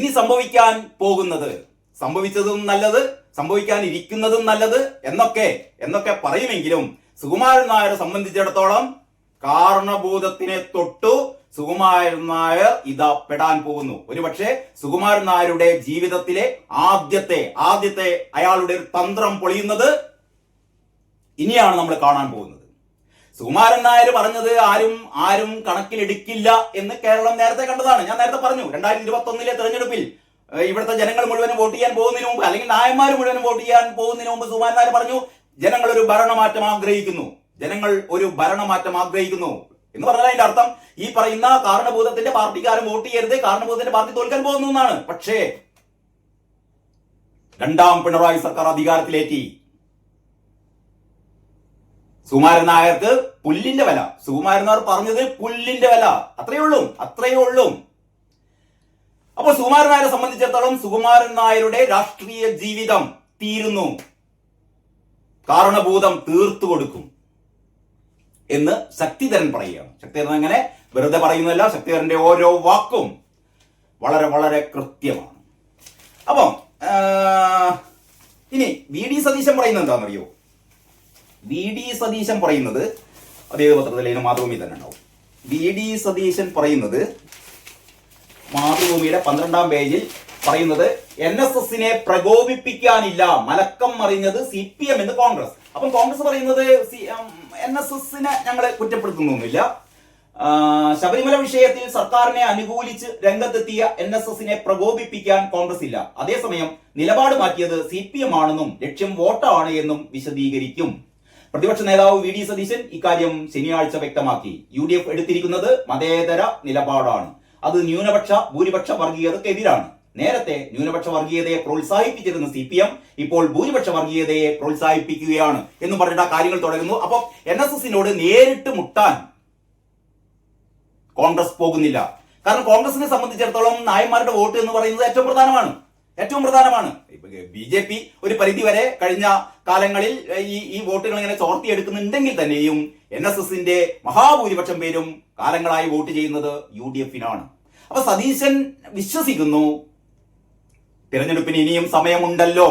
ഇനി സംഭവിക്കാൻ പോകുന്നത്? സംഭവിച്ചതും നല്ലത് സംഭവിക്കാൻ ഇരിക്കുന്നതും നല്ലത് എന്നൊക്കെ എന്നൊക്കെ പറയുമെങ്കിലും സുകുമാരൻ നായരെ സംബന്ധിച്ചിടത്തോളം കാരണഭൂതത്തിനെ തൊട്ടു സുകുമാരൻ നായർ ഇതാ പെടാൻ പോകുന്നു. ഒരുപക്ഷെ സുകുമാരൻ നായരുടെ ജീവിതത്തിലെ ആദ്യത്തെ ആദ്യത്തെ അയാളുടെ ഒരു തന്ത്രം പൊളിയുന്നത് ഇനിയാണ് നമ്മൾ കാണാൻ പോകുന്നത്. സുകുമാരൻ നായർ പറഞ്ഞത് ആരും ആരും കണക്കിലെടുക്കില്ല എന്ന് കേരളം നേരത്തെ കണ്ടതാണ്. ഞാൻ നേരത്തെ പറഞ്ഞു രണ്ടായിരത്തി ഇരുപത്തി ഒന്നിലെ തെരഞ്ഞെടുപ്പിൽ ഇവിടുത്തെ ജനങ്ങൾ മുഴുവനും വോട്ട് ചെയ്യാൻ പോകുന്നതിന് മുമ്പ് അല്ലെങ്കിൽ നായന്മാർ മുഴുവനും വോട്ട് ചെയ്യാൻ പോകുന്നതിന് മുമ്പ് സുകുമാരൻ നായർ പറഞ്ഞു ജനങ്ങൾ ഒരു ഭരണമാറ്റം ആഗ്രഹിക്കുന്നു. ജനങ്ങൾ ഒരു ഭരണമാറ്റം ആഗ്രഹിക്കുന്നു. എന്ന് പറഞ്ഞാൽ അതിന്റെ അർത്ഥം ഈ പറയുന്ന കാരണഭൂതത്തിന്റെ പാർട്ടിക്കാരും വോട്ട് ചെയ്യരുത് കാരണഭൂതത്തിന്റെ പാർട്ടി തോൽക്കാൻ പോകുന്നു എന്നാണ്. പക്ഷേ രണ്ടാം പിണറായി സർക്കാർ അധികാരത്തിലേറ്റി. സുകുമാരൻ നായർക്ക് പുല്ലിന്റെ വില. സുകുമാരൻ നായർ പറഞ്ഞത് പുല്ലിന്റെ വില. അത്രയേ ഉള്ളൂ അത്രയേ ഉള്ളൂ. അപ്പോൾ സുകുമാരൻ നായരെ സംബന്ധിച്ചിടത്തോളം സുകുമാരൻ നായരുടെ രാഷ്ട്രീയ ജീവിതം തീരുന്നു. കാരണഭൂതം തീർത്തു കൊടുക്കും എന്ന് ശക്തിധരൻ പറയുകയാണ്. ശക്തിധരൻ അങ്ങനെ വെറുതെ പറയുന്നതല്ല ശക്തിധരന്റെ ഓരോ വാക്കും വളരെ വളരെ കൃത്യമാണ്. അപ്പം ഇനി വി ഡി സതീശൻ പറയുന്നത് എന്താണെന്നറിയോ? വി ഡി സതീശൻ പറയുന്നത് അതേ പത്രത്തിലെ മാതൃഭൂമി തന്നെ ഉണ്ടാവും. വി ഡി സതീശൻ പറയുന്നത് മാതൃഭൂമിയുടെ പന്ത്രണ്ടാം പേജിൽ പറയുന്നത് എൻ എസ് എസിനെ പ്രകോപിപ്പിക്കാനില്ല മലക്കം മറിഞ്ഞത് സി പി എം എന്ന് കോൺഗ്രസ്. അപ്പം കോൺഗ്രസ് പറയുന്നത് എൻ എസ് എസിനെ ഞങ്ങൾ കുറ്റപ്പെടുത്തുന്നൊന്നുമില്ല. ശബരിമല വിഷയത്തിൽ സർക്കാരിനെ അനുകൂലിച്ച് രംഗത്തെത്തിയ എൻ എസ് എസിനെ പ്രകോപിപ്പിക്കാൻ കോൺഗ്രസ് ഇല്ല. അതേസമയം നിലപാട് മാറ്റിയത് സി പി എം ആണെന്നും ലക്ഷ്യം വോട്ടാണ് എന്നും വിശദീകരിക്കും. പ്രതിപക്ഷ നേതാവ് വി ഡി സതീശൻ ഇക്കാര്യം ശനിയാഴ്ച വ്യക്തമാക്കി. യു ഡി എഫ് എടുത്തിരിക്കുന്നത് മതേതര നിലപാടാണ്. അത് ന്യൂനപക്ഷ ഭൂരിപക്ഷ വർഗീയതക്കെതിരാണ് നേരത്തെ ന്യൂനപക്ഷ വർഗീയതയെ പ്രോത്സാഹിപ്പിച്ചിരുന്ന സി പി എം ഇപ്പോൾ ഭൂരിപക്ഷ വർഗീയതയെ പ്രോത്സാഹിപ്പിക്കുകയാണ് എന്ന് പറഞ്ഞിട്ട് ആ കാര്യങ്ങൾ തുടരുന്നു. അപ്പോൾ എൻ എസ് എസിനോട് നേരിട്ട് മുട്ടാൻ കോൺഗ്രസ് പോകുന്നില്ല. കാരണം കോൺഗ്രസിനെ സംബന്ധിച്ചിടത്തോളം നായന്മാരുടെ വോട്ട് എന്ന് പറയുന്നത് ഏറ്റവും പ്രധാനമാണ്. ഏറ്റവും പ്രധാനമാണ്. ബി ജെ പി ഒരു പരിധി വരെ കഴിഞ്ഞ കാലങ്ങളിൽ ഈ ഈ വോട്ടുകൾ ഇങ്ങനെ ചോർത്തിയെടുക്കുന്നുണ്ടെങ്കിൽ തന്നെയും എൻ എസ് എസിന്റെ മഹാഭൂരിപക്ഷം പേരും കാലങ്ങളായി വോട്ട് ചെയ്യുന്നത് യു ഡി എഫിനാണ്. അപ്പൊ സതീശൻ വിശ്വസിക്കുന്നു തിരഞ്ഞെടുപ്പിന് ഇനിയും സമയമുണ്ടല്ലോ.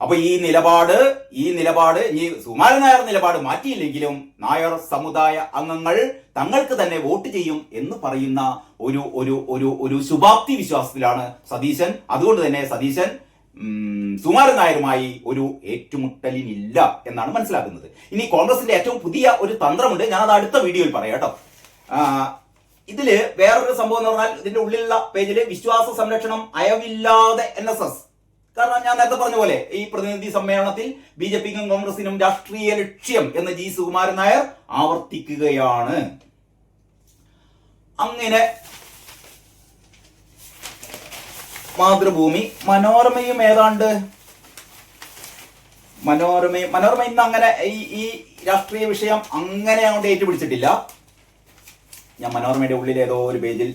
അപ്പൊ ഈ നിലപാട് ഈ നിലപാട് ഈ സുമാരൻ നായർ നിലപാട് മാറ്റിയില്ലെങ്കിലും നായർ സമുദായ അംഗങ്ങൾ തങ്ങൾക്ക് തന്നെ വോട്ട് ചെയ്യും എന്ന് പറയുന്ന ഒരു ഒരു ഒരു ഒരു ശുഭാപ്തി വിശ്വാസത്തിലാണ് സതീശൻ. അതുകൊണ്ട് തന്നെ സതീശൻ സുമാരൻ നായരുമായി ഒരു ഏറ്റുമുട്ടലിനില്ല എന്നാണ് മനസ്സിലാക്കുന്നത്. ഇനി കോൺഗ്രസിന്റെ ഏറ്റവും പുതിയ ഒരു തന്ത്രമുണ്ട്. ഞാനത് അടുത്ത വീഡിയോയിൽ പറയാം കേട്ടോ. ഇതിൽ വേറൊരു സംഭവം എന്ന് പറഞ്ഞാൽ ഇതിന്റെ ഉള്ളിലുള്ള പേജിൽ വിശ്വാസ സംരക്ഷണം അയവില്ലാതെ എൻ എസ് എസ് കാരണം ഞാൻ നേരത്തെ പറഞ്ഞ പോലെ ഈ പ്രതിനിധി സമ്മേളനത്തിൽ ബി ജെ പിക്കും കോൺഗ്രസിനും രാഷ്ട്രീയ ലക്ഷ്യം എന്ന് ജി സുകുമാരൻ നായർ ആവർത്തിക്കുകയാണ്. അങ്ങനെ മാതൃഭൂമി മനോരമയും ഏതാണ്ട്? മനോരമയും മനോരമ ഇന്ന് അങ്ങനെ ഈ ഈ രാഷ്ട്രീയ വിഷയം അങ്ങനെ അങ്ങോട്ട് ഏറ്റുപിടിച്ചിട്ടില്ല. ഞാൻ മനോരമയുടെ ഉള്ളിൽ ഏതോ ഒരു പേജിൽ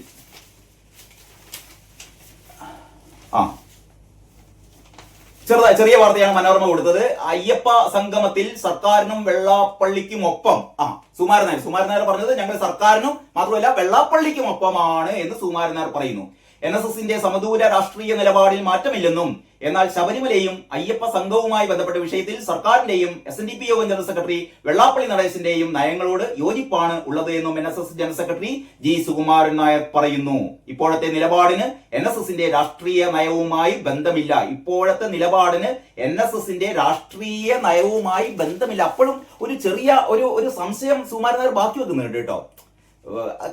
ചെറുതായി ചെറിയ വാർത്തയാണ് മനോരമ കൊടുത്തത്. അയ്യപ്പ സംഗമത്തിൽ സർക്കാരിനും വെള്ളാപ്പള്ളിക്കും ഒപ്പം ആ സുമാരൻ നായർ. സുമാരൻ നായർ പറഞ്ഞത് ഞങ്ങൾ സർക്കാരിനും മാത്രമല്ല വെള്ളാപ്പള്ളിക്കും ഒപ്പമാണ് എന്ന് സുമാരൻ നായർ പറയുന്നു. എൻ എസ് എസിന്റെ സമദൂര രാഷ്ട്രീയ നിലപാടിൽ മാറ്റമില്ലെന്നും എന്നാൽ ശബരിമലയും അയ്യപ്പ സംഘവുമായി ബന്ധപ്പെട്ട വിഷയത്തിൽ സർക്കാരിന്റെയും S N D P Yogam general secretary Vellappally നടേശന്റെയും നയങ്ങളോട് യോജിപ്പാണ് ഉള്ളത് എന്നും N S S general secretary G Sukumaran Nair പറയുന്നു. ഇപ്പോഴത്തെ നിലപാടിന് എൻ എസ് എസിന്റെ രാഷ്ട്രീയ നയവുമായി ബന്ധമില്ല. ഇപ്പോഴത്തെ നിലപാടിന് എൻ എസ് എസിന്റെ രാഷ്ട്രീയ നയവുമായി ബന്ധമില്ല. അപ്പോഴും ഒരു ചെറിയ ഒരു ഒരു സംശയം സുകുമാരൻ നായർ ബാക്കി വെക്കുന്നുണ്ട് കേട്ടോ.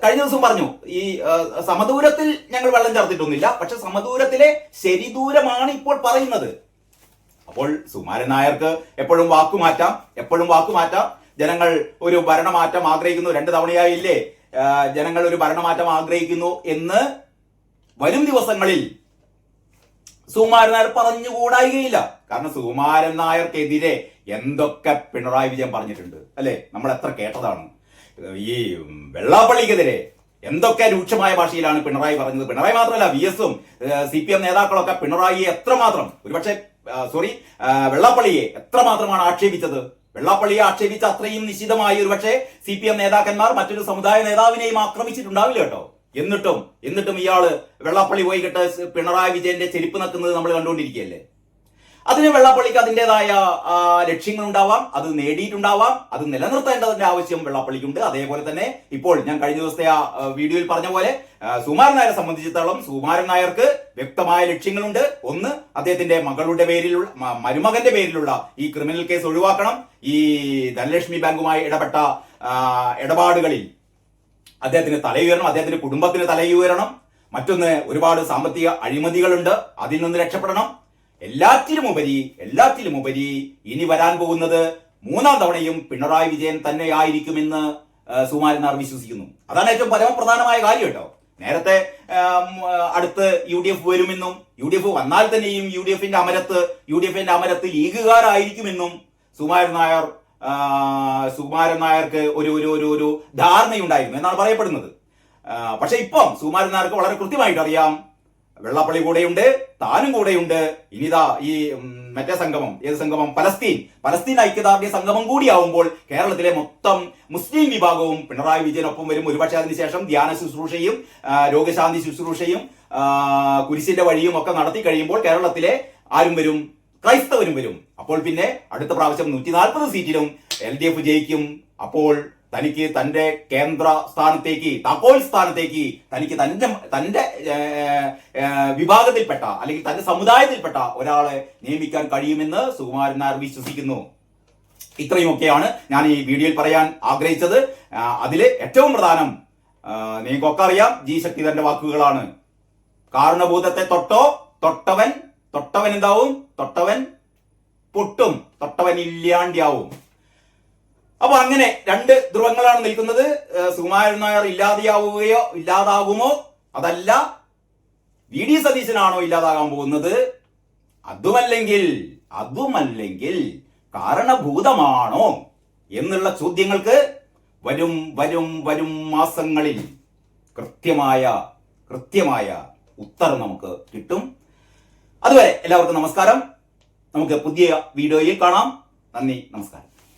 കഴിഞ്ഞ ദിവസം പറഞ്ഞു ഈ സമദൂരത്തിൽ ഞങ്ങൾ വെള്ളം ചേർത്തിട്ടൊന്നുമില്ല പക്ഷെ സമദൂരത്തിലെ ശരിദൂരമാണ് ഇപ്പോൾ പറയുന്നത്. അപ്പോൾ സുമാരൻ നായർക്ക് എപ്പോഴും വാക്കുമാറ്റാം എപ്പോഴും വാക്കുമാറ്റാം. ജനങ്ങൾ ഒരു ഭരണമാറ്റം ആഗ്രഹിക്കുന്നു രണ്ട് തവണയായില്ലേ ജനങ്ങൾ ഒരു ഭരണമാറ്റം ആഗ്രഹിക്കുന്നു എന്ന് വരും ദിവസങ്ങളിൽ സുകുമാരൻ നായർ പറഞ്ഞുകൂടായികയില്ല. കാരണം സുകുമാരൻ നായർക്കെതിരെ എന്തൊക്കെ പിണറായി വിജയൻ പറഞ്ഞിട്ടുണ്ട് അല്ലെ? നമ്മൾ എത്ര കേട്ടതാണ്. ഈ വെള്ളാപ്പള്ളിക്കെതിരെ എന്തൊക്കെ രൂക്ഷമായ ഭാഷയിലാണ് പിണറായി പറഞ്ഞത്? പിണറായി മാത്രമല്ല വി എസും സി പി എം നേതാക്കളൊക്കെ പിണറായിയെ എത്രമാത്രം ഒരുപക്ഷെ സോറി വെള്ളാപ്പള്ളിയെ എത്രമാത്രമാണ് ആക്ഷേപിച്ചത്? വെള്ളാപ്പള്ളിയെ ആക്ഷേപിച്ച അത്രയും നിശ്ചിതമായി ഒരുപക്ഷെ സി പി എം നേതാക്കന്മാർ മറ്റൊരു സമുദായ നേതാവിനെയും ആക്രമിച്ചിട്ടുണ്ടാവില്ല കേട്ടോ. എന്നിട്ടും എന്നിട്ടും ഇയാൾ വെള്ളാപ്പള്ളി പോയി കിട്ട പിണറായി വിജയന്റെ ചെരുപ്പ് നക്കുന്നത് നമ്മൾ കണ്ടുകൊണ്ടിരിക്കുകയല്ലേ? അതിന് വെള്ളാപ്പള്ളിക്ക് അതിന്റെതായ ലക്ഷ്യങ്ങൾ ഉണ്ടാവാം അത് നേടിയിട്ടുണ്ടാവാം. അത് നിലനിർത്തേണ്ടതിന്റെ ആവശ്യം വെള്ളാപ്പള്ളിക്കുണ്ട്. അതേപോലെ തന്നെ ഇപ്പോൾ ഞാൻ കഴിഞ്ഞ ദിവസത്തെ ആ വീഡിയോയിൽ പറഞ്ഞ പോലെ സുമാരൻ നായരെ സംബന്ധിച്ചിടത്തോളം സുമാരൻ നായർക്ക് വ്യക്തമായ ലക്ഷ്യങ്ങളുണ്ട്. ഒന്ന് അദ്ദേഹത്തിന്റെ മകളുടെ പേരിലുള്ള മരുമകന്റെ പേരിലുള്ള ഈ ക്രിമിനൽ കേസ് ഒഴിവാക്കണം. ഈ ധനലക്ഷ്മി ബാങ്കുമായി ഇടപെട്ട ഇടപാടുകളിൽ അദ്ദേഹത്തിന് തലയുയരണം അദ്ദേഹത്തിന്റെ കുടുംബത്തിന് തലയുയരണം. മറ്റൊന്ന് ഒരുപാട് സാമ്പത്തിക അഴിമതികളുണ്ട്. അതിൽ നിന്ന് രക്ഷപ്പെടണം. എല്ലാറ്റിലും ഉപരി എല്ലാത്തിലും ഉപരി ഇനി വരാൻ പോകുന്നത് മൂന്നാം തവണയും പിണറായി വിജയൻ തന്നെയായിരിക്കുമെന്ന് സുമാരനാർ വിശ്വസിക്കുന്നു. അതാണ് ഏറ്റവും പരമപ്രധാനമായ കാര്യം കേട്ടോ. നേരത്തെ അടുത്ത് യു ഡി എഫ് വരുമെന്നും യു ഡി എഫ് വന്നാൽ തന്നെയും യു ഡി എഫിന്റെ അമരത്ത് യു ഡി എഫിന്റെ അമരത്ത് ലീഗുകാരായിരിക്കുമെന്നും സുമാരൻ നായർ സുകുമാരൻ നായർക്ക് ഒരു ഒരു ഒരു ഒരു ധാരണയുണ്ടായിരുന്നു എന്നാണ് പറയപ്പെടുന്നത്. പക്ഷെ ഇപ്പം സുകുമാരൻ നായർക്ക് വളരെ കൃത്യമായിട്ട് അറിയാം വെള്ളാപ്പള്ളി കൂടെയുണ്ട് താനും കൂടെയുണ്ട്. ഇനിതാ ഈ മറ്റേ സംഗമം ഏത് സംഗമം? പലസ്തീൻ. പലസ്തീൻ ഐക്യദാർഢ്യ സംഗമം കൂടിയാവുമ്പോൾ കേരളത്തിലെ മൊത്തം മുസ്ലിം വിഭാഗവും പിണറായി വിജയനൊപ്പം വരും. ഒരുപക്ഷെ അതിനുശേഷം ധ്യാന ശുശ്രൂഷയും രോഗശാന്തി ശുശ്രൂഷയും കുരിശിന്റെ വഴിയും ഒക്കെ നടത്തി കഴിയുമ്പോൾ കേരളത്തിലെ ആരും വരും ക്രൈസ്തവരും വരും. അപ്പോൾ പിന്നെ അടുത്ത പ്രാവശ്യം നൂറ്റി നാൽപ്പത് സീറ്റിലും എൽ ഡി എഫ് ജയിക്കും. അപ്പോൾ തനിക്ക് തന്റെ കേന്ദ്ര സ്ഥാനത്തേക്ക് താക്കോൽ സ്ഥാനത്തേക്ക് തനിക്ക് തന്റെ തന്റെ വിഭാഗത്തിൽപ്പെട്ട അല്ലെങ്കിൽ തന്റെ സമുദായത്തിൽപ്പെട്ട ഒരാളെ നിയമിക്കാൻ കഴിയുമെന്ന് സുകുമാരൻ നായർ വിശ്വസിക്കുന്നു. ഇത്രയുമൊക്കെയാണ് ഞാൻ ഈ വീഡിയോയിൽ പറയാൻ ആഗ്രഹിച്ചത്. അതിൽ ഏറ്റവും പ്രധാനം നിങ്ങൾക്കൊക്കെ അറിയാം ജി ശക്തിധരന്റെ വാക്കുകളാണ്. കാരണഭൂതത്തെ തൊട്ടോ തൊട്ടവൻ തൊട്ടവൻ എന്താവും? തൊട്ടവൻ പൊട്ടും തൊട്ടവൻ ഇല്ലാണ്ടിയാവും അപ്പൊ അങ്ങനെ രണ്ട് ധ്രുവങ്ങളാണ് നിൽക്കുന്നത്. സുകുമാരൻ നായർ ഇല്ലാതെയാവുകയോ ഇല്ലാതാകുമോ? അതല്ല. വി ഡി സതീശനാണോ ഇല്ലാതാകാൻ പോകുന്നത്? അതുമല്ലെങ്കിൽ അതുമല്ലെങ്കിൽ കാരണഭൂതമാണോ എന്നുള്ള ചോദ്യങ്ങൾക്ക് വരും വരും വരും മാസങ്ങളിൽ കൃത്യമായ കൃത്യമായ ഉത്തരം നമുക്ക് കിട്ടും. അതുവരെ എല്ലാവർക്കും നമസ്കാരം. നമുക്ക് പുതിയ വീഡിയോയിൽ കാണാം. നന്ദി നമസ്കാരം.